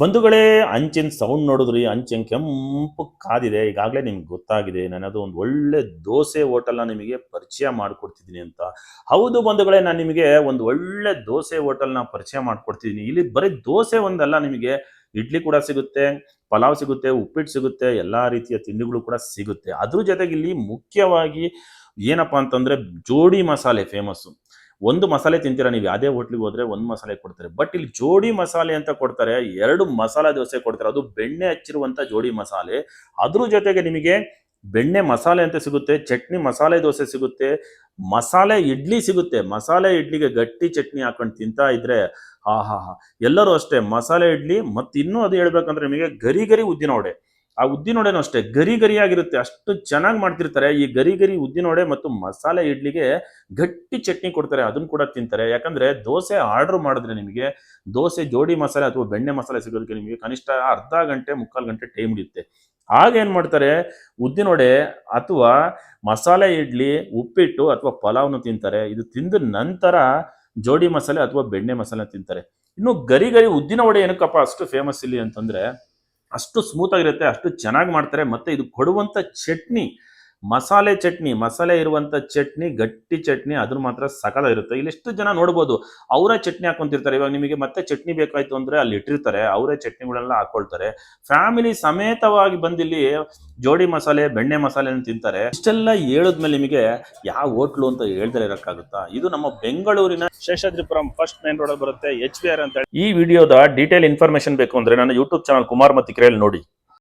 ಬಂಧುಗಳೇ, ಅಂಚಿನ ಸೌಂಡ್ ನೋಡಿದ್ರಿ, ಅಂಚಿನ ಕೆಂಪು ಕಾದಿದೆ. ಈಗಾಗಲೇ ನಿಮ್ಗೆ ಗೊತ್ತಾಗಿದೆ ನಾನದು ಒಂದು ಒಳ್ಳೆ ದೋಸೆ ಹೋಟೆಲ್ನ ನಿಮಗೆ ಪರಿಚಯ ಮಾಡಿಕೊಡ್ತಿದ್ದೀನಿ ಅಂತ. ಹೌದು ಬಂಧುಗಳೇ, ನಾನು ನಿಮಗೆ ಒಂದು ಒಳ್ಳೆ ದೋಸೆ ಹೋಟೆಲ್ನ ಪರಿಚಯ ಮಾಡಿಕೊಡ್ತಿದ್ದೀನಿ. ಇಲ್ಲಿ ಬರೀ ದೋಸೆ ಒಂದಲ್ಲ, ನಿಮಗೆ ಇಡ್ಲಿ ಕೂಡ ಸಿಗುತ್ತೆ, ಪಲಾವ್ ಸಿಗುತ್ತೆ, ಉಪ್ಪಿಟ್ಟು ಸಿಗುತ್ತೆ, ಎಲ್ಲ ರೀತಿಯ ತಿಂಡಿಗಳು ಕೂಡ ಸಿಗುತ್ತೆ. ಅದ್ರ ಜೊತೆಗೆ ಇಲ್ಲಿ ಮುಖ್ಯವಾಗಿ ಏನಪ್ಪಾ ಅಂತಂದ್ರೆ ಜೋಡಿ ಮಸಾಲೆ ಫೇಮಸ್ಸು ಒಂದು ಮಸಾಲೆ ತಿಂತೀರಾ ನೀವು? ಯಾವುದೇ ಹೋಟ್ಲಿಗೆ ಹೋದ್ರೆ ಒಂದು ಮಸಾಲೆ ಕೊಡ್ತಾರೆ. ಬಟ್ ಇಲ್ಲಿ ಜೋಡಿ ಮಸಾಲೆ ಅಂತ ಕೊಡ್ತಾರೆ. ಎರಡು ಮಸಾಲೆ ದೋಸೆ ಕೊಡ್ತಾರೆ. ಅದು ಬೆಣ್ಣೆ ಹಚ್ಚಿರುವಂಥ ಜೋಡಿ ಮಸಾಲೆ. ಅದ್ರ ಜೊತೆಗೆ ನಿಮಗೆ ಬೆಣ್ಣೆ ಮಸಾಲೆ ಅಂತ ಸಿಗುತ್ತೆ, ಚಟ್ನಿ ಮಸಾಲೆ ದೋಸೆ ಸಿಗುತ್ತೆ, ಮಸಾಲೆ ಇಡ್ಲಿ ಸಿಗುತ್ತೆ. ಮಸಾಲೆ ಇಡ್ಲಿಗೆ ಗಟ್ಟಿ ಚಟ್ನಿ ಹಾಕೊಂಡು ತಿಂತಾ ಇದ್ರೆ ಹಾ ಹಾ ಹಾ ಎಲ್ಲರೂ ಅಷ್ಟೇ ಮಸಾಲೆ ಇಡ್ಲಿ ಮತ್ತೆ ಇನ್ನೂ ಅದು ಹೇಳ್ಬೇಕಂದ್ರೆ ನಿಮಗೆ ಗರಿ ಗರಿ ಉದ್ದಿನ ವಡೆ. ಆ ಉದ್ದಿನ ವಡೆನೂ ಅಷ್ಟೇ, ಗರಿ ಗರಿಯಾಗಿರುತ್ತೆ, ಅಷ್ಟು ಚೆನ್ನಾಗಿ ಮಾಡ್ತಿರ್ತಾರೆ. ಈ ಗರಿ ಗರಿ ಉದ್ದಿನ ವಡೆ ಮತ್ತು ಮಸಾಲೆ ಇಡ್ಲಿಗೆ ಗಟ್ಟಿ ಚಟ್ನಿ ಕೊಡ್ತಾರೆ ಅದನ್ನು ಕೂಡ ತಿಂತಾರೆ. ಯಾಕಂದ್ರೆ ದೋಸೆ ಆರ್ಡರ್ ಮಾಡಿದ್ರೆ ನಿಮಗೆ, ದೋಸೆ ಜೋಡಿ ಮಸಾಲೆ ಅಥವಾ ಬೆಣ್ಣೆ ಮಸಾಲೆ ಸಿಗೋದಕ್ಕೆ ನಿಮಗೆ ಕನಿಷ್ಠ ಅರ್ಧ ಗಂಟೆ, ಮುಕ್ಕಾಲು ಗಂಟೆ ಟೈಮ್ ಹಿಡಿಯುತ್ತೆ. ಆಗ ಏನು ಮಾಡ್ತಾರೆ ಉದ್ದಿನ ವಡೆ ಅಥವಾ ಮಸಾಲೆ ಇಡ್ಲಿ, ಉಪ್ಪಿಟ್ಟು ಅಥವಾ ಪಲಾವ್ನು ತಿಂತಾರೆ. ಇದು ತಿಂದ ನಂತರ ಜೋಡಿ ಮಸಾಲೆ ಅಥವಾ ಬೆಣ್ಣೆ ಮಸಾಲೆ ತಿಂತಾರೆ. ಇನ್ನು ಗರಿ ಗರಿ ಉದ್ದಿನ ವಡೆ ಏನಕ್ಕಪ್ಪ ಅಷ್ಟು ಫೇಮಸ್ ಇಲ್ಲಿ ಅಂತಂದ್ರೆ ಅಷ್ಟು ಸ್ಮೂತ್ ಆಗಿರುತ್ತೆ ಅಷ್ಟು ಚೆನ್ನಾಗಿ ಮಾಡ್ತಾರೆ ಮತ್ತೆ ಇದು ಕೊಡುವಂತ ಚಟ್ನಿ ಮಸಾಲೆ ಚಟ್ನಿ, ಮಸಾಲೆ ಇರುವಂತ ಚಟ್ನಿ, ಗಟ್ಟಿ ಚಟ್ನಿ ಅದ್ರ ಮಾತ್ರ ಸಕಲ ಇರುತ್ತೆ ಇಲ್ಲಿ ಎಷ್ಟು ಜನ ನೋಡ್ಬೋದು, ಅವರ ಚಟ್ನಿ ಹಾಕೊಂತಿರ್ತಾರೆ. ಇವಾಗ ನಿಮಗೆ ಮತ್ತೆ ಚಟ್ನಿ ಬೇಕಾಯ್ತು ಅಂದ್ರೆ ಅಲ್ಲಿ ಇಟ್ಟಿರ್ತಾರೆ, ಅವರೇ ಚಟ್ನಿಗಳೆಲ್ಲ ಹಾಕೊಳ್ತಾರೆ. ಫ್ಯಾಮಿಲಿ ಸಮೇತವಾಗಿ ಬಂದಿಲ್ಲಿ ಜೋಡಿ ಮಸಾಲೆ, ಬೆಣ್ಣೆ ಮಸಾಲೆ ತಿಂತಾರೆ. ಇಷ್ಟೆಲ್ಲ ಹೇಳಿದ್ಮೇಲೆ ನಿಮಗೆ ಯಾವ ಹೋಟ್ಲು ಅಂತ ಹೇಳ್ದೆ ಇರೋಕ್ಕಾಗುತ್ತಾ? ಇದು ನಮ್ಮ ಬೆಂಗಳೂರಿನ ಶೇಷಾದ್ರಿಪುರಂ ಫಸ್ಟ್ ಮೇನ್ ರೋಡ್ ಬರುತ್ತೆ, ಎಚ್ ಬಿ ಆರ್ ಅಂತ ಹೇಳಿ. ಈ ವಿಡಿಯೋದ ಡೀಟೇಲ್ ಇನ್ಫಾರ್ಮೇಶನ್ ಬೇಕು ಅಂದ್ರೆ ನನ್ನ ಯೂಟ್ಯೂಬ್ ಚಾನಲ್ ಕುಮಾರ್ ಮತ್ತಿಕ್ರೆಯಲ್ಲಿ ನೋಡಿ.